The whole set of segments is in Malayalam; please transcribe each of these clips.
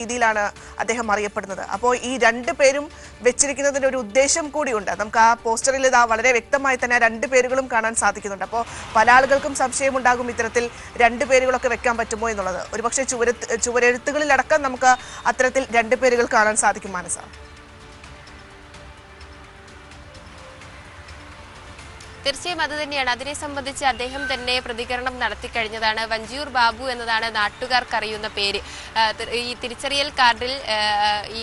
രീതിയിലാണ് അദ്ദേഹം അറിയപ്പെടുന്നത്. അപ്പോൾ ഈ രണ്ട് പേരും വെച്ചിരിക്കുന്നതിന്റെ ഒരു ഉദ്ദേശം കൂടിയുണ്ട്. നമുക്ക് ആ പോസ്റ്ററിൽ ഇതാ വളരെ വ്യക്തമായി തന്നെ രണ്ട് പേരുകളും കാണാൻ സാധിക്കുന്നുണ്ട്. അപ്പോൾ പല ആളുകൾക്കും സംശയമുണ്ടാകും ഇത്തരത്തിൽ രണ്ട് പേരുകളൊക്കെ വെക്കാൻ പറ്റുമോ എന്നുള്ളത്. ഒരുപക്ഷെ ചുവരത്ത് ചുവരെഴുത്തുകളിലടക്കം നമുക്ക് അത്തരത്തിൽ രണ്ട് പേരുകൾ കാണാൻ സാധിക്കും മാനസ. തീർച്ചയായും അത് തന്നെയാണ്. അതിനെ സംബന്ധിച്ച് അദ്ദേഹം തന്നെ പ്രതികരണം നടത്തി കഴിഞ്ഞതാണ്. വഞ്ചിയൂർ ബാബു എന്നതാണ് നാട്ടുകാർക്ക് അറിയുന്ന പേര്. ഈ തിരിച്ചറിയൽ കാർഡിൽ ഈ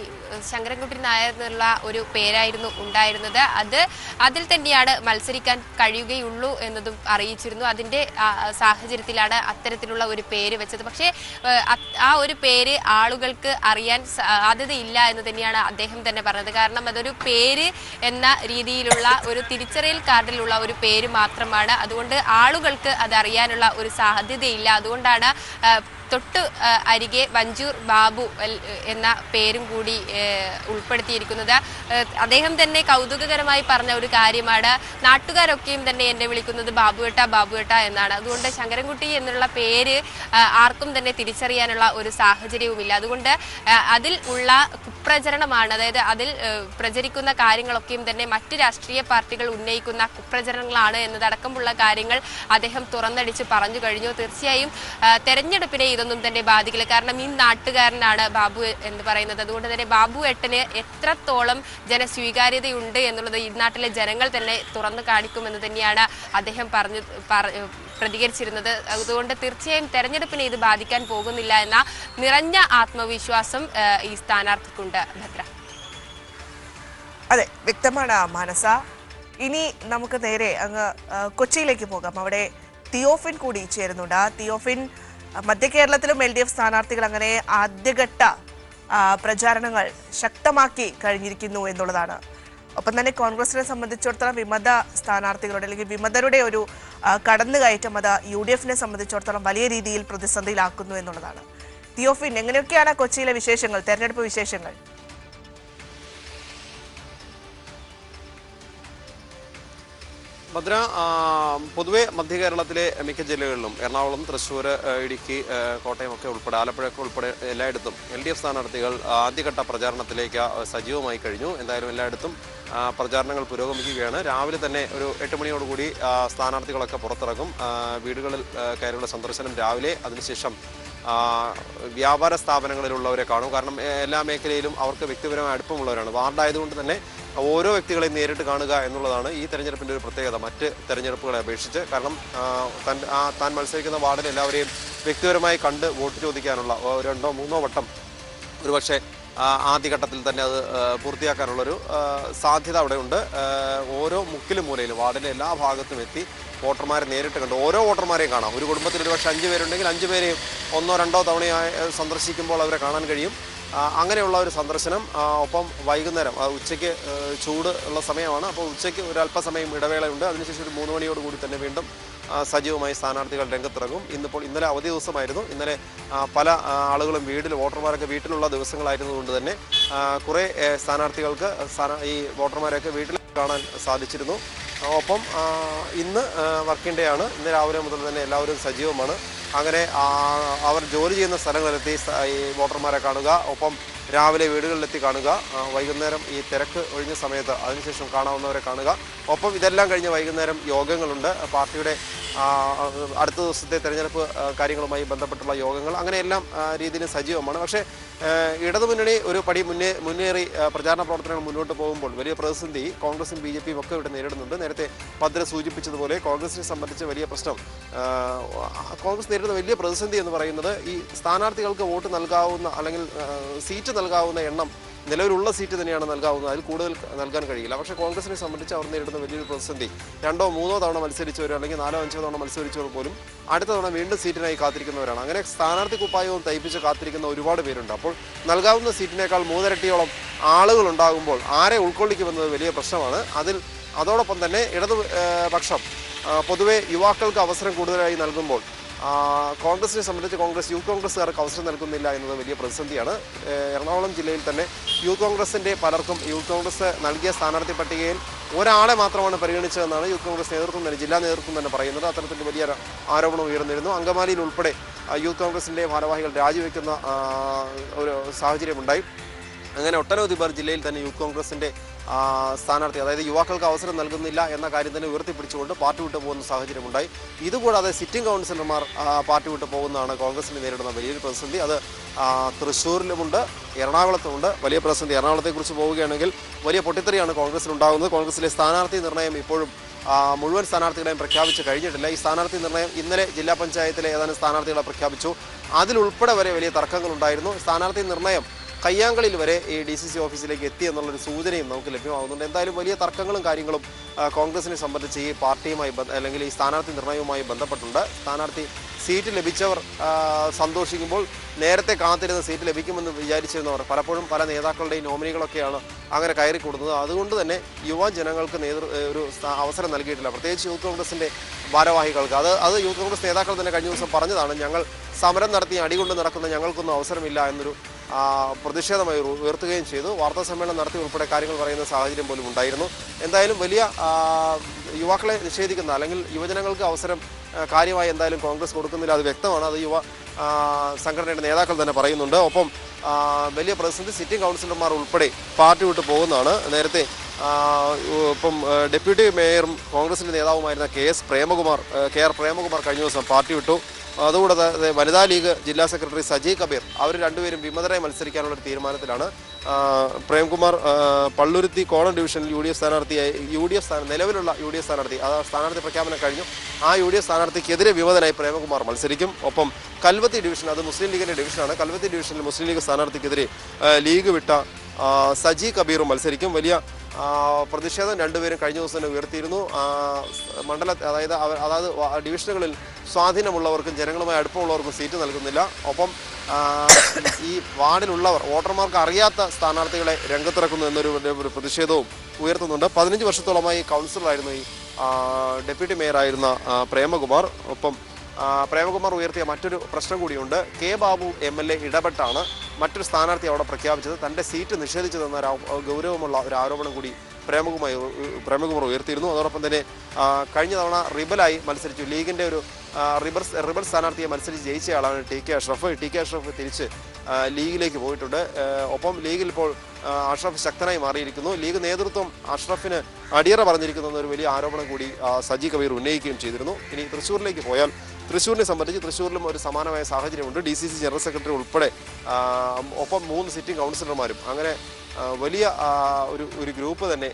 ശങ്കരൻകുട്ടി നായർ എന്നുള്ള ഒരു പേരായിരുന്നു ഉണ്ടായിരുന്നത്. അത് അതിൽ തന്നെയാണ് മത്സരിക്കാൻ കഴിയുകയുള്ളൂ എന്നതും അറിയിച്ചിരുന്നു. അതിന്റെ സാഹചര്യത്തിലാണ് അത്തരത്തിലുള്ള ഒരു പേര് വെച്ചത്. പക്ഷേ ആ ഒരു പേര് ആളുകൾക്ക് അറിയാൻ സാധ്യതയില്ല എന്ന് തന്നെയാണ് അദ്ദേഹം തന്നെ പറഞ്ഞത്. കാരണം അതൊരു പേര് എന്ന രീതിയിലുള്ള ഒരു തിരിച്ചറിയൽ കാർഡിലുള്ള ഒരു പേര് മാത്രമാണ്. അതുകൊണ്ട് ആളുകൾക്ക് അത് അറിയാനുള്ള ഒരു സാധ്യതയില്ല. അതുകൊണ്ടാണ് തൊട്ട് അരികെ വഞ്ചൂർ ബാബു എന്ന പേരും കൂടി ഉൾപ്പെടുത്തിയിരിക്കുന്നത്. അദ്ദേഹം തന്നെ കൗതുകകരമായി പറഞ്ഞ ഒരു കാര്യമാണ്. നാട്ടുകാരൊക്കെയും തന്നെ എന്നെ വിളിക്കുന്നത് ബാബുവേട്ട ബാബുവേട്ട എന്നാണ്. അതുകൊണ്ട് ശങ്കരൻകുട്ടി എന്നുള്ള പേര് ആർക്കും തന്നെ തിരിച്ചറിയാനുള്ള ഒരു സാഹചര്യവുമില്ല. അതുകൊണ്ട് അതിൽ ഉള്ള കുപ്രചരണമാണ് അതായത് അതിൽ പ്രചരിക്കുന്ന കാര്യങ്ങളൊക്കെയും തന്നെ മറ്റ് രാഷ്ട്രീയ പാർട്ടികൾ ഉന്നയിക്കുന്ന കുപ്രചരണങ്ങളാണ് എന്നതടക്കമുള്ള കാര്യങ്ങൾ അദ്ദേഹം തുറന്നടിച്ച് പറഞ്ഞു കഴിഞ്ഞു. തീർച്ചയായും തെരഞ്ഞെടുപ്പിനെ ഇതൊന്നും തന്നെ ബാധിക്കില്ല. കാരണം ഈ നാട്ടുകാരനാണ് ബാബു എന്ന് പറയുന്നത്. അതുകൊണ്ട് തന്നെ ബാബു എട്ടന് എത്രത്തോളം ജനസ്വീകാര്യതയുണ്ട് എന്നുള്ളത് ഈ നാട്ടിലെ ജനങ്ങൾ തന്നെ തുറന്നു കാണിക്കുമെന്ന് തന്നെയാണ് അദ്ദേഹം പറഞ്ഞു പറ- പ്രതികരിച്ചിരുന്നത്. അതുകൊണ്ട് തീർച്ചയായും തെരഞ്ഞെടുപ്പിനെ ഇത് ബാധിക്കാൻ പോകുന്നില്ല എന്ന നിറഞ്ഞ ആത്മവിശ്വാസം ഈ സ്ഥാനാർത്ഥിക്കുണ്ട് ഭദ്ര. അതെ വ്യക്തമാണ് മാനസ. ഇനി നമുക്ക് നേരെ അങ്ങ് കൊച്ചിയിലേക്ക് പോകാം. അവിടെ തിയോഫിൻ കൂടി ചേരുന്നുണ്ട്. തിയോഫിൻ മധ്യ കേരളത്തിലും എൽ ഡി എഫ് സ്ഥാനാർത്ഥികൾ അങ്ങനെ ആദ്യഘട്ട പ്രചാരണങ്ങൾ ശക്തമാക്കി കഴിഞ്ഞിരിക്കുന്നു എന്നുള്ളതാണ്. ഒപ്പം തന്നെ കോൺഗ്രസിനെ സംബന്ധിച്ചിടത്തോളം വിമത സ്ഥാനാർത്ഥികളുടെ അല്ലെങ്കിൽ വിമതരുടെ ഒരു കടന്നുകയറ്റം അത് യു ഡി എഫിനെ സംബന്ധിച്ചിടത്തോളം വലിയ രീതിയിൽ പ്രതിസന്ധിയിലാക്കുന്നു എന്നുള്ളതാണ്. തിയോഫിൻ എങ്ങനെയൊക്കെയാണ് കൊച്ചിയിലെ വിശേഷങ്ങൾ തെരഞ്ഞെടുപ്പ് വിശേഷങ്ങൾ? ഭദ്ര പൊതുവെ മധ്യ കേരളത്തിലെ മിക്ക ജില്ലകളിലും എറണാകുളം തൃശ്ശൂർ ഇടുക്കി കോട്ടയം ഒക്കെ ഉൾപ്പെടെ ആലപ്പുഴയൊക്കെ ഉൾപ്പെടെ എല്ലായിടത്തും എൽ ഡി എഫ് സ്ഥാനാർത്ഥികൾ ആദ്യഘട്ട പ്രചാരണത്തിലേക്ക് സജീവമായി കഴിഞ്ഞു. എന്തായാലും എല്ലായിടത്തും പ്രചാരണങ്ങൾ പുരോഗമിക്കുകയാണ്. രാവിലെ തന്നെ ഒരു എട്ട് മണിയോടുകൂടി സ്ഥാനാർത്ഥികളൊക്കെ പുറത്തിറങ്ങും. വീടുകളിൽ കയറിയുള്ള സന്ദർശനം രാവിലെ അതിനുശേഷം വ്യാപാര സ്ഥാപനങ്ങളിലുള്ളവരെ കാണും. കാരണം എല്ലാ മേഖലയിലും അവർക്ക് വ്യക്തിപരമായ അടുപ്പമുള്ളവരാണ്. വാർഡായതുകൊണ്ട് തന്നെ ഓരോ വ്യക്തികളെയും നേരിട്ട് കാണുക എന്നുള്ളതാണ് ഈ തെരഞ്ഞെടുപ്പിന്റെ ഒരു പ്രത്യേകത. മറ്റ് തെരഞ്ഞെടുപ്പുകളെ അപേക്ഷിച്ച് കാരണം തൻ താൻ മത്സരിക്കുന്ന വാർഡിൽ എല്ലാവരെയും വ്യക്തിപരമായി കണ്ട് വോട്ട് ചോദിക്കാനുള്ള രണ്ടോ മൂന്നോ വട്ടം ഒരുപക്ഷെ ആദ്യഘട്ടത്തിൽ തന്നെ അത് പൂർത്തിയാക്കാനുള്ളൊരു സാധ്യത അവിടെയുണ്ട്. ഓരോ മുക്കിലും മൂലയിലും വാർഡിന്റെ എല്ലാ ഭാഗത്തും എത്തി വോട്ടർമാരെ നേരിട്ട് കണ്ട്. ഓരോ വോട്ടർമാരെയും കാണാം. ഒരു കുടുംബത്തിൽ ഒരുപക്ഷെ അഞ്ച് പേരുണ്ടെങ്കിൽ അഞ്ച് പേരെയും ഒന്നോ രണ്ടോ തവണയായി സന്ദർശിക്കുമ്പോൾ അവരെ കാണാൻ കഴിയും. അങ്ങനെയുള്ള ഒരു സന്ദർശനം ഒപ്പം വൈകുന്നേരം ഉച്ചയ്ക്ക് ചൂട് ഉള്ള സമയമാണ്. അപ്പോൾ ഉച്ചയ്ക്ക് ഒരു അല്പസമയം ഇടവേളയുണ്ട്. അതിനുശേഷം ഒരു മൂന്ന് മണിയോട് കൂടി തന്നെ വീണ്ടും സജീവമായി സ്ഥാനാർത്ഥികൾ രംഗത്തിറങ്ങും. ഇന്നിപ്പോൾ ഇന്നലെ അവധി ദിവസമായിരുന്നു. ഇന്നലെ പല ആളുകളും വീട്ടിൽ വോട്ടർമാരൊക്കെ വീട്ടിലുള്ള ദിവസങ്ങളായിരുന്നതുകൊണ്ട് തന്നെ കുറേ സ്ഥാനാർത്ഥികൾക്ക് സ്ഥാന- ഈ വോട്ടർമാരെയൊക്കെ വീട്ടിൽ കാണാൻ സാധിച്ചിരുന്നു. ഒപ്പം ഇന്ന് വർക്കിംഗ് ഡേ ആണ്. ഇന്ന് രാവിലെ മുതൽ തന്നെ എല്ലാവരും സജീവമാണ്. അങ്ങനെ അവർ ജോലി ചെയ്യുന്ന സ്ഥലങ്ങളിലെത്തി ഈ വോട്ടർമാരെ കാണുക. ഒപ്പം രാവിലെ വീടുകളിലെത്തി കാണുക. വൈകുന്നേരം ഈ തിരക്ക് ഒഴിഞ്ഞ സമയത്ത് അതിനുശേഷം കാണാവുന്നവരെ കാണുക. ഒപ്പം ഇതെല്ലാം കഴിഞ്ഞ് വൈകുന്നേരം യോഗങ്ങളുണ്ട്. പാർട്ടിയുടെ അടുത്ത ദിവസത്തെ തെരഞ്ഞെടുപ്പ് കാര്യങ്ങളുമായി ബന്ധപ്പെട്ടുള്ള യോഗങ്ങൾ അങ്ങനെയെല്ലാം രീതിയിൽ സജീവമാണ്. പക്ഷേ ഇടതുമുന്നണി ഒരു പടി മുന്നേ മുന്നേറി പ്രചാരണ പ്രവർത്തനങ്ങൾ മുന്നോട്ട് പോകുമ്പോൾ വലിയ പ്രതിസന്ധി കോൺഗ്രസും ബി ജെ പിയും ഒക്കെ ഇവിടെ നേരിടുന്നുണ്ട്. നേരത്തെ പത്ര സൂചിപ്പിച്ചതുപോലെ കോൺഗ്രസിനെ സംബന്ധിച്ച് വലിയ പ്രശ്നം കോൺഗ്രസ് നേരിടുന്ന വലിയ പ്രതിസന്ധി എന്ന് പറയുന്നത് ഈ സ്ഥാനാർത്ഥികൾക്ക് വോട്ട് നൽകാവുന്ന അല്ലെങ്കിൽ സീറ്റ് നൽകാവുന്ന എണ്ണം നിലവിലുള്ള സീറ്റ് തന്നെയാണ് നൽകാവുന്നത്. അതിൽ കൂടുതൽ നൽകാൻ കഴിയില്ല. പക്ഷേ കോൺഗ്രസിനെ സംബന്ധിച്ച് അവർ നേരിടുന്ന വലിയൊരു പ്രതിസന്ധി. രണ്ടോ മൂന്നോ തവണ മത്സരിച്ചവരോ അല്ലെങ്കിൽ നാലോ അഞ്ചോ തവണ മത്സരിച്ചവർ പോലും അടുത്ത തവണ വീണ്ടും സീറ്റിനായി കാത്തിരിക്കുന്നവരാണ്. അങ്ങനെ സ്ഥാനാർത്ഥി കുപ്പായവും തയ്പ്പിച്ച് കാത്തിരിക്കുന്ന ഒരുപാട് പേരുണ്ട്. അപ്പോൾ നൽകാവുന്ന സീറ്റിനേക്കാൾ മൂന്നിരട്ടിയോളം ആളുകൾ ഉണ്ടാകുമ്പോൾ ആരെ ഉൾക്കൊള്ളിക്കുമെന്നത് വലിയ പ്രശ്നമാണ്. അതിൽ അതോടൊപ്പം തന്നെ ഇടതുപക്ഷം പൊതുവെ യുവാക്കൾക്ക് അവസരം കൂടുതലായി നൽകുമ്പോൾ കോൺഗ്രസിനെ സംബന്ധിച്ച് കോൺഗ്രസ് യൂത്ത് കോൺഗ്രസ്സുകാർക്ക് അവസരം നൽകുന്നില്ല എന്നത് വലിയ പ്രതിസന്ധിയാണ്. എറണാകുളം ജില്ലയിൽ തന്നെ യൂത്ത് കോൺഗ്രസിന്റെ പലർക്കും യൂത്ത് കോൺഗ്രസ് നൽകിയ സ്ഥാനാർത്ഥി പട്ടികയിൽ ഒരാളെ മാത്രമാണ് പരിഗണിച്ചതെന്നാണ് യൂത്ത് കോൺഗ്രസ് നേതൃത്വം തന്നെ ജില്ലാ നേതൃത്വം തന്നെ പറയുന്നത്. അത്തരത്തിൽ വലിയ ആരോപണം ഉയർന്നിരുന്നു. അങ്കമാലിയിൽ ഉൾപ്പെടെ യൂത്ത് കോൺഗ്രസിന്റെ ഭാരവാഹികൾ രാജിവെക്കുന്ന ഒരു സാഹചര്യമുണ്ടായി. അങ്ങനെ ഒട്ടനവധി പേർ ജില്ലയിൽ തന്നെ യൂത്ത് കോൺഗ്രസിന്റെ ആ, സ്ഥാനാർത്ഥി അതായത് യുവാക്കൾക്ക് അവസരം നൽകുന്നില്ല എന്ന കാര്യം തന്നെ ഉയർത്തിപ്പിടിച്ചുകൊണ്ട് പാർട്ടി വിട്ടു പോകുന്ന സാഹചര്യമുണ്ടായി. ഇതുകൂടാതെ സിറ്റിംഗ് കൗൺസിലർമാർ പാർട്ടി വിട്ടു പോകുന്നതാണ് കോൺഗ്രസിന് നേരിടുന്ന വലിയൊരു പ്രതിസന്ധി. അത് തൃശ്ശൂരിലുമുണ്ട് എറണാകുളത്തുമുണ്ട്. വലിയ പ്രതിസന്ധി. എറണാകുളത്തെക്കുറിച്ച് പോവുകയാണെങ്കിൽ വലിയ പൊട്ടിത്തെറിയാണ് കോൺഗ്രസിൽ ഉണ്ടാകുന്നത് കോൺഗ്രസിലെ സ്ഥാനാർത്ഥി നിർണയം ഇപ്പോഴും മുഴുവൻ സ്ഥാനാർത്ഥികളെയും പ്രഖ്യാപിച്ച് കഴിഞ്ഞിട്ടില്ല. ഈ സ്ഥാനാർത്ഥി നിർണയം ഇന്നലെ ജില്ലാ പഞ്ചായത്തിലെ ഏതാനും സ്ഥാനാർത്ഥികളെ പ്രഖ്യാപിച്ചു. അതിലുൾപ്പെടെ വരെ വലിയ തർക്കങ്ങളുണ്ടായിരുന്നു. സ്ഥാനാർത്ഥി നിർണയം കയ്യാങ്കളിൽ വരെ ഈ ഡി സി സി ഓഫീസിലേക്ക് എത്തി എന്നുള്ളൊരു സൂചനയും നമുക്ക് ലഭ്യമാകുന്നുണ്ട് എന്തായാലും വലിയ തർക്കങ്ങളും കാര്യങ്ങളും കോൺഗ്രസിനെ സംബന്ധിച്ച് ഈ പാർട്ടിയുമായി അല്ലെങ്കിൽ ഈ സ്ഥാനാർത്ഥി നിർണയവുമായി ബന്ധപ്പെട്ടുണ്ട്. സ്ഥാനാർത്ഥി സീറ്റ് ലഭിച്ചവർ സന്തോഷിക്കുമ്പോൾ നേരത്തെ കാത്തിരുന്ന സീറ്റ് ലഭിക്കുമെന്ന് വിചാരിച്ചിരുന്നവർ പലപ്പോഴും പല നേതാക്കളുടെയും നോമിനികളൊക്കെയാണ് അങ്ങനെ കയറി കൊടുക്കുന്നത് അതുകൊണ്ട് തന്നെ യുവജനങ്ങൾക്ക് നേതൃ ഒരു അവസരം നൽകിയിട്ടില്ല. പ്രത്യേകിച്ച് യൂത്ത് കോൺഗ്രസിന്റെ ഭാരവാഹികൾക്ക്. അത് അത് യൂത്ത് കോൺഗ്രസ് നേതാക്കൾ തന്നെ കഴിഞ്ഞ ദിവസം പറഞ്ഞതാണ് ഞങ്ങൾ സമരം നടത്തി അടികൊണ്ട് നടക്കുന്ന ഞങ്ങൾക്കൊന്നും അവസരമില്ല എന്നൊരു പ്രതിഷേധമായി ഉയർ- ഉയർത്തുകയും ചെയ്തു. വാർത്താ സമ്മേളനം നടത്തി ഉൾപ്പെടെ കാര്യങ്ങൾ പറയുന്ന സാഹചര്യം പോലും ഉണ്ടായിരുന്നു. എന്തായാലും വലിയ യുവാക്കളെ നിഷേധിക്കുന്ന അല്ലെങ്കിൽ യുവജനങ്ങൾക്ക് അവസരം കാര്യമായി എന്തായാലും കോൺഗ്രസ് കൊടുക്കുന്നില്ല അത് വ്യക്തമാണ്. അത് യുവ സംഘടനയുടെ നേതാക്കൾ തന്നെ പറയുന്നുണ്ട്. ഒപ്പം വലിയ പ്രതിസന്ധി സിറ്റിംഗ് കൗൺസിലർമാർ ഉൾപ്പെടെ പാർട്ടി വിട്ട് പോകുന്നതാണ്. നേരത്തെ ഇപ്പം ഡെപ്യൂട്ടി മേയറും കോൺഗ്രസിന്റെ നേതാവുമായിരുന്ന K S Premakumar K R Premakumar കഴിഞ്ഞ ദിവസം പാർട്ടി വിട്ടു. അതുകൂടാതെ വനിതാ ലീഗ് ജില്ലാ സെക്രട്ടറി സജി കബീർ അവർ രണ്ടുപേരും വിമതരായി മത്സരിക്കാനുള്ള ഒരു തീരുമാനത്തിലാണ്. പ്രേംകുമാർ പള്ളുരുത്തി കോണം ഡിവിഷനിൽ യു ഡി എഫ് സ്ഥാനാർത്ഥിയായി യു ഡി എഫ് സ്ഥാനം നിലവിലുള്ള യു ഡി എഫ് സ്ഥാനാർത്ഥി ആ സ്ഥാനാർത്ഥി പ്രഖ്യാപനം കഴിഞ്ഞു. ആ യു ഡി എഫ് സ്ഥാനാർത്ഥിക്കെതിരെ വിമതനായി പ്രേമകുമാർ മത്സരിക്കും. ഒപ്പം കൽവത്തി ഡിവിഷൻ അത് മുസ്ലിം ലീഗിന്റെ ഡിവിഷനാണ്. കൽവത്തി ഡിവിഷനിൽ മുസ്ലിം ലീഗ് സ്ഥാനാർത്ഥിക്കെതിരെ ലീഗ് വിട്ട സജി കബീറും മത്സരിക്കും. വലിയ പ്രതിഷേധം രണ്ടുപേരും കഴിഞ്ഞ ദിവസം തന്നെ ഉയർത്തിയിരുന്നു. മണ്ഡല അതായത് അതായത് ഡിവിഷനുകളിൽ സ്വാധീനമുള്ളവർക്കും ജനങ്ങളുമായി അടുപ്പമുള്ളവർക്കും സീറ്റ് നൽകുന്നില്ല. ഒപ്പം ഈ വാർഡിലുള്ളവർ വോട്ടർമാർക്ക് അറിയാത്ത സ്ഥാനാർത്ഥികളെ രംഗത്തിറക്കുന്നു എന്നൊരു ഒരു പ്രതിഷേധവും ഉയർത്തുന്നുണ്ട്. പതിനഞ്ച് വർഷത്തോളമായി കൗൺസിലറായിരുന്നു ഈ ഡെപ്യൂട്ടി മേയറായിരുന്ന പ്രേമകുമാർ. ഒപ്പം പ്രേമകുമാർ ഉയർത്തിയ മറ്റൊരു പ്രശ്നം കൂടിയുണ്ട്. K Babu M L A ഇടപെട്ടാണ് മറ്റൊരു സ്ഥാനാർത്ഥി അവിടെ പ്രഖ്യാപിച്ചത്. തന്റെ സീറ്റ് നിഷേധിച്ചതെന്ന ഗൗരവമുള്ള ഒരു ആരോപണം കൂടി പ്രേമകുമാർ പ്രേമകുമാർ ഉയർത്തിയിരുന്നു. അതോടൊപ്പം തന്നെ കഴിഞ്ഞ തവണ റിബലായി മത്സരിച്ചു. ലീഗിന്റെ ഒരു റിബർ റിബൽ സ്ഥാനാർത്ഥിയെ മത്സരിച്ച് ജയിച്ചയാളാണ് T K Ashraf. T K Ashraf തിരിച്ച് ലീഗിലേക്ക് പോയിട്ടുണ്ട്. ഒപ്പം ലീഗിൽ ഇപ്പോൾ അഷ്റഫ് ശക്തനായി മാറിയിരിക്കുന്നു. ലീഗ് നേതൃത്വം അഷ്റഫിന് അടിയറ പറഞ്ഞിരിക്കുന്നു എന്നൊരു വലിയ ആരോപണം കൂടി സജി കബീർ ഉന്നയിക്കുകയും ചെയ്തിരുന്നു. ഇനി തൃശ്ശൂരിലേക്ക് പോയാൽ തൃശ്ശൂരിനെ സംബന്ധിച്ച് തൃശ്ശൂരിലും ഒരു സമാനമായ സാഹചര്യമുണ്ട്. D C C general secretary ഉൾപ്പെടെ ഒപ്പം മൂന്ന് സിറ്റിംഗ് കൗൺസിലർമാരും അങ്ങനെ വലിയ ഒരു ഒരു ഗ്രൂപ്പ് തന്നെ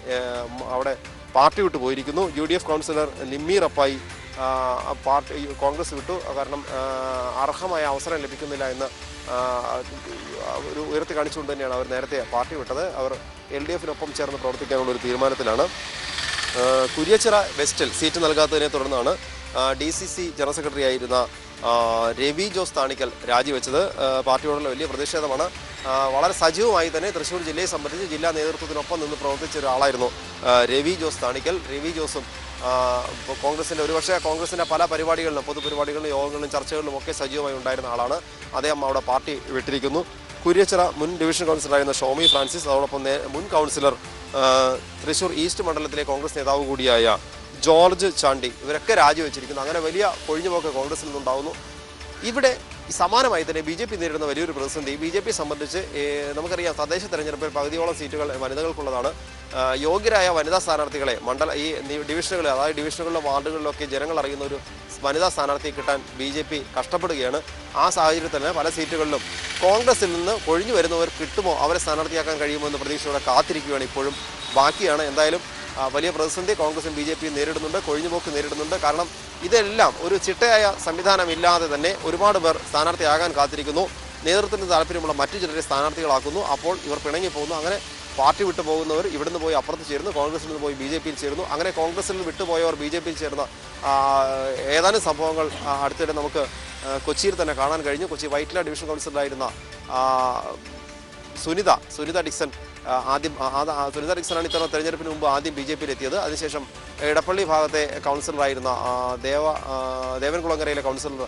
അവിടെ പാർട്ടി വിട്ടു പോയിരിക്കുന്നു. U D F councillor Limmy Rappai party Congress വിട്ടു. കാരണം അർഹമായ അവസരം ലഭിക്കുന്നില്ല എന്ന് ഒരു ഉയർത്തി കാണിച്ചുകൊണ്ട് തന്നെയാണ് അവർ നേരത്തെ പാർട്ടി വിട്ടത്. അവർ എൽ ഡി എഫിനൊപ്പം ചേർന്ന് പ്രവർത്തിക്കാനുള്ള ഒരു തീരുമാനത്തിലാണ്. കുര്യച്ചിറ വെസ്റ്റിൽ സീറ്റ് നൽകാത്തതിനെ തുടർന്നാണ് D C C general secretary ആയിരുന്ന രവി ജോസ് താണിക്കൽ രാജിവെച്ചത്. പാർട്ടിയോടുള്ള വലിയ പ്രതിഷേധമാണ്. വളരെ സജീവമായി തന്നെ തൃശ്ശൂർ ജില്ലയെ സംബന്ധിച്ച് ജില്ലാ നേതൃത്വത്തിനൊപ്പം നിന്ന് പ്രവർത്തിച്ച ഒരാളായിരുന്നു രവി ജോസ് താണിക്കൽ. രവി ജോസും കോൺഗ്രസിന്റെ ഒരുപക്ഷേ കോൺഗ്രസിന്റെ പല പരിപാടികളിലും പൊതുപരിപാടികളിലും യോഗങ്ങളിലും ചർച്ചകളിലും ഒക്കെ സജീവമായി ഉണ്ടായിരുന്ന ആളാണ്. അദ്ദേഹം അവിടെ പാർട്ടി വിട്ടിരിക്കുന്നു. കുര്യച്ചിറ മുൻ ഡിവിഷൻ കൗൺസിലറായിരുന്ന ഷോമി ഫ്രാൻസിസ് അതോടൊപ്പം മുൻ കൗൺസിലർ തൃശ്ശൂർ ഈസ്റ്റ് മണ്ഡലത്തിലെ കോൺഗ്രസ് നേതാവ് കൂടിയായ ജോർജ് ചാണ്ടി ഇവരൊക്കെ രാജിവെച്ചിരിക്കുന്നു. അങ്ങനെ വലിയ കൊഴിഞ്ഞുപോക്ക് കോൺഗ്രസിൽ നിന്നുണ്ടാവുന്നു. ഇവിടെ സമാനമായി തന്നെ ബി ജെ പി നേരിടുന്ന വലിയൊരു പ്രതിസന്ധി. ബി ജെ പി സംബന്ധിച്ച് നമുക്കറിയാം തദ്ദേശ തെരഞ്ഞെടുപ്പിൽ പകുതിയോളം സീറ്റുകൾ വനിതകൾക്കുള്ളതാണ്. യോഗ്യരായ വനിതാ സ്ഥാനാർത്ഥികളെ മണ്ഡല ഈ ഡിവിഷനുകളിൽ അതായത് ഡിവിഷനുകളിലെ വാർഡുകളിലൊക്കെ ജനങ്ങൾ അറിയുന്ന ഒരു വനിതാ സ്ഥാനാർത്ഥിയെ കിട്ടാൻ ബി ജെ പി കഷ്ടപ്പെടുകയാണ്. ആ സാഹചര്യത്തിൽ തന്നെ പല സീറ്റുകളിലും കോൺഗ്രസിൽ നിന്ന് കൊഴിഞ്ഞു വരുന്നവർ കിട്ടുമോ? അവരെ സ്ഥാനാർത്ഥിയാക്കാൻ കഴിയുമോ എന്ന് പ്രതീക്ഷയോടെ കാത്തിരിക്കുകയാണ് ഇപ്പോഴും ബാക്കിയാണ്. എന്തായാലും വലിയ പ്രതിസന്ധി കോൺഗ്രസും ബി ജെ പിയും നേരിടുന്നുണ്ട് കൊഴിഞ്ഞുപോക്ക് നേരിടുന്നുണ്ട്. കാരണം ഇതെല്ലാം ഒരു ചിട്ടയായ സംവിധാനമില്ലാതെ തന്നെ ഒരുപാട് പേർ സ്ഥാനാർത്ഥിയാകാൻ കാത്തിരിക്കുന്നു. നേതൃത്വത്തിന് താല്പര്യമുള്ള മറ്റു ചിലരെ സ്ഥാനാർത്ഥികളാക്കുന്നു. അപ്പോൾ ഇവർ പിണങ്ങി പോകുന്നു. അങ്ങനെ പാർട്ടി വിട്ടു പോകുന്നവർ ഇവിടുന്ന് പോയി അപ്പുറത്ത് ചേരുന്നു കോൺഗ്രസിൽ നിന്ന് പോയി ബി ജെ പിയിൽ ചേരുന്നു. അങ്ങനെ കോൺഗ്രസിൽ നിന്ന് വിട്ടുപോയവർ ബി ജെ പിയിൽ ചേർന്ന ഏതാനും സംഭവങ്ങൾ അടുത്തിടെ നമുക്ക് കൊച്ചിയിൽ തന്നെ കാണാൻ കഴിഞ്ഞു. കൊച്ചി വൈറ്റില ഡിവിഷൻ കൗൺസിലറായിരുന്ന സുനിത സുനിത ഡിക്സൺ ആദ്യം സുനിത ഡിക്സണാണ് ഇത്തവണ തെരഞ്ഞെടുപ്പിന് മുമ്പ് ആദ്യം ബി ജെ പിയിൽ എത്തിയത് അതിനുശേഷം ഇടപ്പള്ളി ഭാഗത്തെ കൗൺസിലറായിരുന്ന ദേവ ദേവൻകുളങ്ങരയിലെ councillor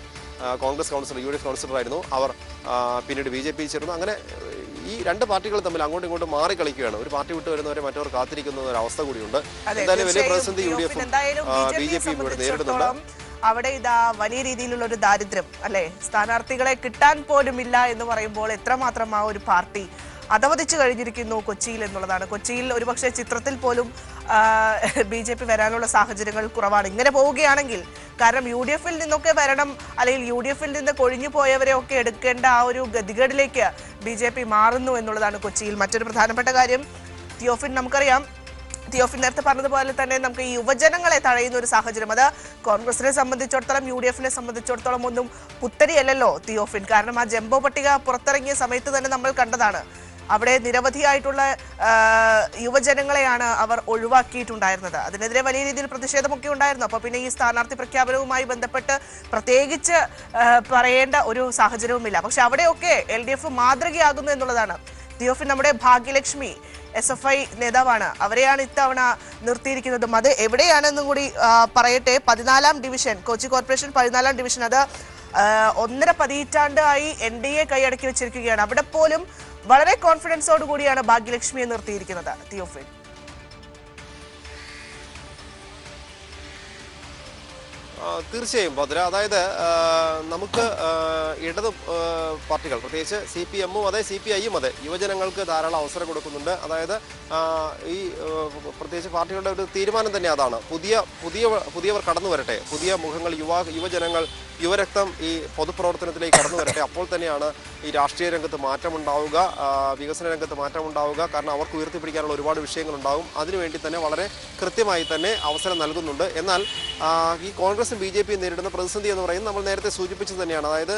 Congress councillor U D F കൗൺസിലറായിരുന്നു. അവർ പിന്നീട് ബി ജെ പിയിൽ ചേർന്നു. അങ്ങനെ ഈ രണ്ട് പാർട്ടികൾ തമ്മിൽ അങ്ങോട്ടും ഇങ്ങോട്ടും മാറി കളിക്കുകയാണ്. ഒരു പാർട്ടി വിട്ട് വരുന്നവരെ മറ്റവർ കാത്തിരിക്കുന്ന ഒരു അവസ്ഥ കൂടിയുണ്ട്. എന്തായാലും വലിയ പ്രതിസന്ധി U D F B J P പിയും ഇവിടെ നേരിടുന്നുണ്ട്. അവിടെ ഇതാ വലിയ രീതിയിലുള്ള ഒരു ദാരിദ്ര്യം അല്ലെ? സ്ഥാനാർത്ഥികളെ കിട്ടാൻ പോലുമില്ല എന്ന് പറയുമ്പോൾ എത്രമാത്രം ആ ഒരു പാർട്ടി അധവതിച്ചു കഴിഞ്ഞിരിക്കുന്നു കൊച്ചിയിൽ എന്നുള്ളതാണ്. കൊച്ചിയിൽ ഒരുപക്ഷെ ചിത്രത്തിൽ പോലും ബി ജെ പി വരാനുള്ള സാഹചര്യങ്ങൾ കുറവാണ്. ഇങ്ങനെ പോവുകയാണെങ്കിൽ കാരണം യു ഡി എഫിൽ നിന്നൊക്കെ വരണം അല്ലെങ്കിൽ യു ഡി എഫിൽ നിന്ന് കൊഴിഞ്ഞു പോയവരെ ഒക്കെ എടുക്കേണ്ട ആ ഒരു ഗതികേടിലേക്ക് ബി ജെ പി മാറുന്നു എന്നുള്ളതാണ് കൊച്ചിയിൽ. മറ്റൊരു പ്രധാനപ്പെട്ട കാര്യം തിയോഫിൻ നമുക്കറിയാം. തിയോഫിൻ നേരത്തെ പറഞ്ഞതുപോലെ തന്നെ നമുക്ക് ഈ യുവജനങ്ങളെ തഴയുന്ന ഒരു സാഹചര്യം. അത് കോൺഗ്രസിനെ സംബന്ധിച്ചിടത്തോളം യു ഡി എഫിനെ സംബന്ധിച്ചിടത്തോളം ഒന്നും പുത്തരിയല്ലല്ലോ തിയോഫിൻ. കാരണം ആ ജംബോ പട്ടിക പുറത്തിറങ്ങിയ സമയത്ത് തന്നെ നമ്മൾ കണ്ടതാണ്. അവിടെ നിരവധിയായിട്ടുള്ള യുവജനങ്ങളെയാണ് അവർ ഒഴിവാക്കിയിട്ടുണ്ടായിരുന്നത്. അതിനെതിരെ വലിയ രീതിയിൽ പ്രതിഷേധമൊക്കെ ഉണ്ടായിരുന്നു. അപ്പോൾ പിന്നെ ഈ സ്ഥാനാർത്ഥി പ്രഖ്യാപനവുമായി ബന്ധപ്പെട്ട് പ്രത്യേകിച്ച് പറയേണ്ട ഒരു സാഹചര്യവുമില്ല. പക്ഷെ അവിടെയൊക്കെ എൽ ഡി എഫ് മാതൃകയാകുന്നു എന്നുള്ളതാണ്. ദിയോഫിൻ നമ്മുടെ ഭാഗ്യലക്ഷ്മി എസ് എഫ് ഐ നേതാവാണ്. അവരെയാണ് ഇത്തവണ നിർത്തിയിരിക്കുന്നതും. അത് എവിടെയാണെന്നും കൂടി പറയട്ടെ. പതിനാലാം ഡിവിഷൻ കൊച്ചി കോർപ്പറേഷൻ പതിനാലാം ഡിവിഷൻ. അത് ഒന്നര പതിറ്റാണ്ടായി എൻ ഡി എ കൈയടക്കി വെച്ചിരിക്കുകയാണ്. അവിടെ പോലും വളരെ കോൺഫിഡൻസോട് കൂടിയാണ് ഭാഗ്യലക്ഷ്മിയെ നിർത്തിയിരിക്കുന്നത്. തിയോഫിൻ. തീർച്ചയായും ഭദ്ര. അതായത് നമുക്ക് ഇടതു പാർട്ടികൾ പ്രത്യേകിച്ച് സി പി എമ്മും അതെ സി പി ഐയും അതെ യുവജനങ്ങൾക്ക് ധാരാളം അവസരം കൊടുക്കുന്നുണ്ട്. അതായത് ഈ പ്രത്യേകിച്ച് പാർട്ടികളുടെ ഒരു തീരുമാനം തന്നെ അതാണ്. പുതിയ പുതിയ പുതിയവർ കടന്നു വരട്ടെ. പുതിയ മുഖങ്ങൾ യുവാ യുവജനങ്ങൾ യുവരക്തം ഈ പൊതുപ്രവർത്തനത്തിലേക്ക് കടന്നു വരട്ടെ. അപ്പോൾ തന്നെയാണ് ഈ രാഷ്ട്രീയ രംഗത്ത് മാറ്റമുണ്ടാവുക വികസന രംഗത്ത് മാറ്റമുണ്ടാവുക. കാരണം അവർക്ക് ഉയർത്തിപ്പിടിക്കാനുള്ള ഒരുപാട് വിഷയങ്ങളുണ്ടാകും അതിനുവേണ്ടി തന്നെ വളരെ കൃത്യമായി തന്നെ അവസരം നൽകുന്നുണ്ട്. എന്നാൽ ഈ കോൺഗ്രസും ബി ജെ പിയും നേരിടുന്ന പ്രതിസന്ധി എന്ന് പറയുന്നത് നമ്മൾ നേരത്തെ സൂചിപ്പിച്ചത് തന്നെയാണ്. അതായത്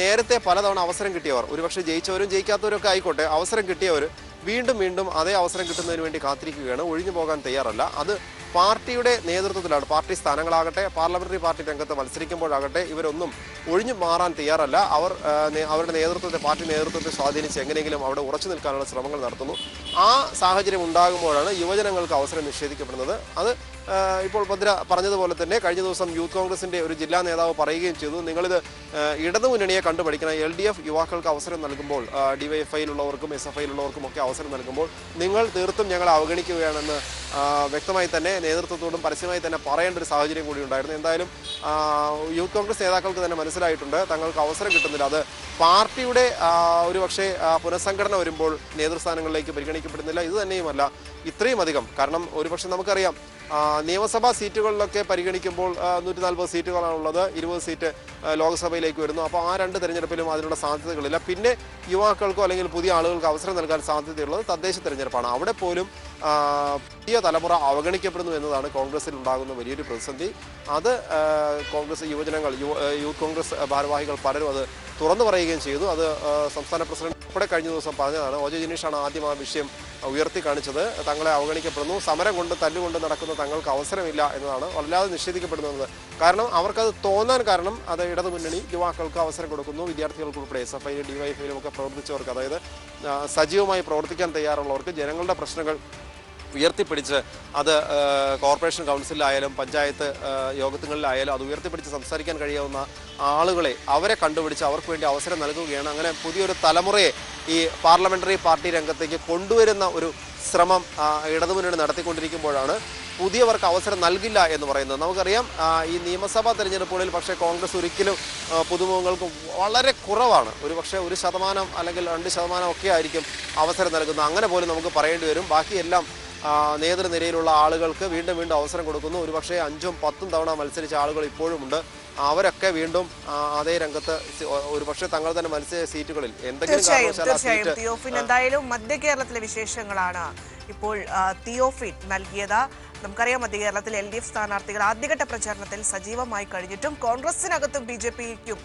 നേരത്തെ പലതവണ അവസരം കിട്ടിയവർ ഒരുപക്ഷെ ജയിച്ചവരും ജയിക്കാത്തവരും ഒക്കെ ആയിക്കോട്ടെ അവസരം കിട്ടിയവർ വീണ്ടും വീണ്ടും അതേ അവസരം കിട്ടുന്നതിന് വേണ്ടി കാത്തിരിക്കുകയാണ്. ഒഴിഞ്ഞു പോകാൻ തയ്യാറല്ല. അത് പാർട്ടിയുടെ നേതൃത്വത്തിലാണ് പാർട്ടി സ്ഥാനങ്ങളാകട്ടെ പാർലമെന്ററി പാർട്ടി രംഗത്ത് മത്സരിക്കുമ്പോഴാകട്ടെ ഇവരൊന്നും ഒഴിഞ്ഞു മാറാൻ തയ്യാറല്ല. അവർ അവരുടെ നേതൃത്വത്തെ പാർട്ടി നേതൃത്വത്തെ സ്വാധീനിച്ച് എങ്ങനെയെങ്കിലും അവിടെ ഉറച്ചു നിൽക്കാനുള്ള ശ്രമങ്ങൾ നടത്തുന്നു. ആ സാഹചര്യം ഉണ്ടാകുമ്പോഴാണ് യുവജനങ്ങൾക്ക് അവസരം നിഷേധിക്കപ്പെടുന്നത്. അത് ഇപ്പോൾ ഭദ്ര പറഞ്ഞതുപോലെ തന്നെ കഴിഞ്ഞ ദിവസം യൂത്ത് കോൺഗ്രസിന്റെ ഒരു ജില്ലാ നേതാവ് പറയുകയും ചെയ്തു. നിങ്ങളിത് ഇടതു മുന്നണിയെ കണ്ടുപഠിക്കണം. എൽ ഡി എഫ് യുവാക്കൾക്ക് അവസരം നൽകുമ്പോൾ ഡിവൈഎഫ്ഐയിലുള്ളവർക്കും എസ് എഫ് ഐയിലുള്ളവർക്കും ഒക്കെ അവസരം നൽകുമ്പോൾ നിങ്ങൾ തീർത്തും ഞങ്ങൾ അവഗണിക്കുകയാണെന്ന് വ്യക്തമായി തന്നെ നേതൃത്വത്തോടും പരസ്യമായി തന്നെ പറയേണ്ട ഒരു സാഹചര്യം കൂടി ഉണ്ടായിരുന്നു. എന്തായാലും യൂത്ത് കോൺഗ്രസ് നേതാക്കൾക്ക് തന്നെ മനസ്സിലായിട്ടുണ്ട്. തങ്ങൾക്ക് അവസരം കിട്ടുന്നില്ല. അത് പാർട്ടിയുടെ ഒരു പക്ഷേ പുനഃസംഘടന വരുമ്പോൾ നേതൃസ്ഥാനങ്ങളിലേക്ക് പരിഗണിക്കപ്പെടുന്നില്ല. ഇത് തന്നെയുമല്ല. ഇത്രയും അധികം. കാരണം ഒരുപക്ഷെ നമുക്കറിയാം നിയമസഭാ സീറ്റുകളിലൊക്കെ പരിഗണിക്കുമ്പോൾ നൂറ്റി നാൽപ്പത് സീറ്റുകളാണുള്ളത്. ഇരുപത് സീറ്റ് ലോക്സഭയിലേക്ക് വരുന്നു. അപ്പോൾ ആ രണ്ട് തെരഞ്ഞെടുപ്പിലും അതിനുള്ള സാധ്യതകളില്ല. പിന്നെ യുവാക്കൾക്കോ അല്ലെങ്കിൽ പുതിയ ആളുകൾക്ക് അവസരം നൽകാൻ സാധ്യതയുള്ളത് തദ്ദേശ തെരഞ്ഞെടുപ്പാണ്. അവിടെ പോലും പുതിയ തലമുറ അവഗണിക്കപ്പെടുന്നു എന്നതാണ് കോൺഗ്രസിൽ ഉണ്ടാകുന്ന വലിയൊരു പ്രതിസന്ധി. അത് കോൺഗ്രസ് യുവജനങ്ങൾ യൂത്ത് കോൺഗ്രസ് ഭാരവാഹികൾ പലരും അത് തുറന്നു പറയുകയും ചെയ്തു. അത് സംസ്ഥാന പ്രസിഡന്റ് ഉൾപ്പെടെ കഴിഞ്ഞ ദിവസം പറഞ്ഞതാണ് ഒ ജിനീഷാണ് ആദ്യം ആ വിഷയം ഉയർത്തി കാണിച്ചത്. തങ്ങളെ അവഗണിക്കപ്പെടുന്നു. സമരം കൊണ്ട് തല്ലുകൊണ്ട് നടക്കുന്ന തങ്ങൾക്ക് അവസരമില്ല എന്നതാണ്. വല്ലാതെ നിഷേധിക്കപ്പെടുന്നത്. കാരണം അവർക്കത് തോന്നാൻ കാരണം അത് ഇടതു മുന്നണി യുവാക്കൾക്ക് അവസരം കൊടുക്കുന്നു. വിദ്യാർത്ഥികൾക്ക് ഉൾപ്പെടെ എസ് എഫ് ഐ ഡിവൈഎഫ്ഐയിലും ഒക്കെ പ്രവർത്തിച്ചവർക്ക്. അതായത് സജീവമായി പ്രവർത്തിക്കാൻ തയ്യാറുള്ളവർക്ക് ജനങ്ങളുടെ പ്രശ്നങ്ങൾ ഉയർത്തിപ്പിടിച്ച് അത് കോർപ്പറേഷൻ കൗൺസിലായാലും പഞ്ചായത്ത് ആ, യോഗങ്ങളിലായാലും അത് ഉയർത്തിപ്പിടിച്ച് സംസാരിക്കാൻ കഴിയാവുന്ന ആളുകളെ അവരെ കണ്ടുപിടിച്ച് അവർക്ക് വേണ്ടി അവസരം നൽകുകയാണ്. അങ്ങനെ പുതിയൊരു തലമുറയെ ഈ പാർലമെന്ററി പാർട്ടി രംഗത്തേക്ക് കൊണ്ടുവരുന്ന ഒരു ശ്രമം ഇടതുമുന്നണി നടത്തിക്കൊണ്ടിരിക്കുമ്പോഴാണ് പുതിയവർക്ക് അവസരം നൽകില്ല എന്ന് പറയുന്നത്. നമുക്കറിയാം ഈ നിയമസഭാ തെരഞ്ഞെടുപ്പുകളിൽ പക്ഷേ കോൺഗ്രസ് ഒരിക്കലും പുതുമുഖങ്ങൾക്ക് വളരെ കുറവാണ്. ഒരു പക്ഷേ ഒരു ശതമാനം അല്ലെങ്കിൽ രണ്ട് ശതമാനം ഒക്കെ ആയിരിക്കും അവസരം നൽകുന്നത്. അങ്ങനെ പോലും നമുക്ക് പറയേണ്ടി വരും. ബാക്കിയെല്ലാം നേതൃനിരയിലുള്ള ആളുകൾക്ക് വീണ്ടും വീണ്ടും അവസരം കൊടുക്കുന്നു. ഒരുപക്ഷെ അഞ്ചും പത്തും തവണ മത്സരിച്ച ആളുകൾ ഇപ്പോഴും ഉണ്ട് അവരൊക്കെ വീണ്ടും അതേ രംഗത്ത് ഒരുപക്ഷെ തങ്ങൾ തന്നെ മത്സരിച്ച സീറ്റുകളിൽ എന്തെങ്കിലും തിയോഫിൻ എന്തായാലും മധ്യ കേരളത്തിലെ വിശേഷങ്ങളാണ്. ഇപ്പോൾ തിയോഫിൻ നൽകിയത്. നമുക്കറിയാം മധ്യ കേരളത്തിൽ എൽ ഡി എഫ് സ്ഥാനാർത്ഥികൾ ആദ്യഘട്ട പ്രചാരണത്തിൽ സജീവമായി കഴിഞ്ഞിട്ടും കോൺഗ്രസിനകത്തും ബി ജെ പിക്കും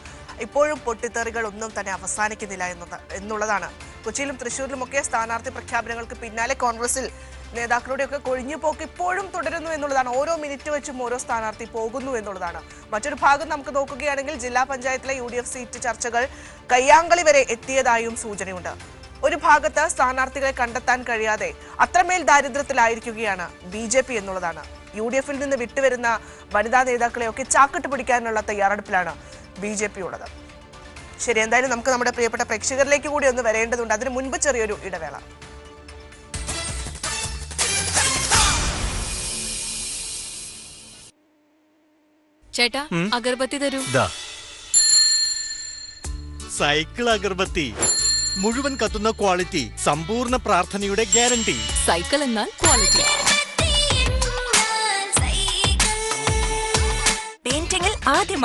ഇപ്പോഴും പൊട്ടിത്തെറികൾ ഒന്നും തന്നെ അവസാനിക്കുന്നില്ല എന്നത് എന്നുള്ളതാണ്. കൊച്ചിയിലും തൃശ്ശൂരിലുമൊക്കെ സ്ഥാനാർത്ഥി പ്രഖ്യാപനങ്ങൾക്ക് പിന്നാലെ കോൺഗ്രസിൽ നേതാക്കളുടെയൊക്കെ കൊഴിഞ്ഞുപോക്ക് ഇപ്പോഴും തുടരുന്നു എന്നുള്ളതാണ്. ഓരോ മിനിറ്റ് വെച്ചും ഓരോ സ്ഥാനാർത്ഥി പോകുന്നു എന്നുള്ളതാണ്. മറ്റൊരു ഭാഗം നമുക്ക് നോക്കുകയാണെങ്കിൽ ജില്ലാ പഞ്ചായത്തിലെ യു സീറ്റ് ചർച്ചകൾ കയ്യാങ്കളി വരെ എത്തിയതായും സൂചനയുണ്ട്. ഒരു ഭാഗത്ത് സ്ഥാനാർത്ഥികളെ കണ്ടെത്താൻ കഴിയാതെ അത്രമേൽ ദാരിദ്ര്യത്തിലായിരിക്കുകയാണ് ബി ജെ പി എന്നുള്ളതാണ്. യു ഡി എഫിൽ നിന്ന് വിട്ടുവരുന്ന വനിതാ നേതാക്കളെയൊക്കെ ചാക്കിട്ട് പിടിക്കാനുള്ള തയ്യാറെടുപ്പിലാണ് ബി ജെ പി ഉള്ളത് ശരി എന്തായാലും നമുക്ക് നമ്മുടെ പ്രിയപ്പെട്ട പ്രേക്ഷകരിലേക്ക് കൂടി ഒന്ന് വരേണ്ടതുണ്ട്. അതിന് മുൻപ് ചെറിയൊരു ഇടവേള. ചേട്ടാ അഗർബത്തി തരൂ. ദാ സൈക്കിൾ അഗർബത്തി. മുഴുവൻ കത്തുന്ന ക്വാളിറ്റി സമ്പൂർണ പ്രാർത്ഥനയുടെ ഗ്യാരണ്ടി. സൈക്കിൾ എന്നാൽ ക്വാളിറ്റി. പെയിന്റിംഗിൽ ആദ്യമായി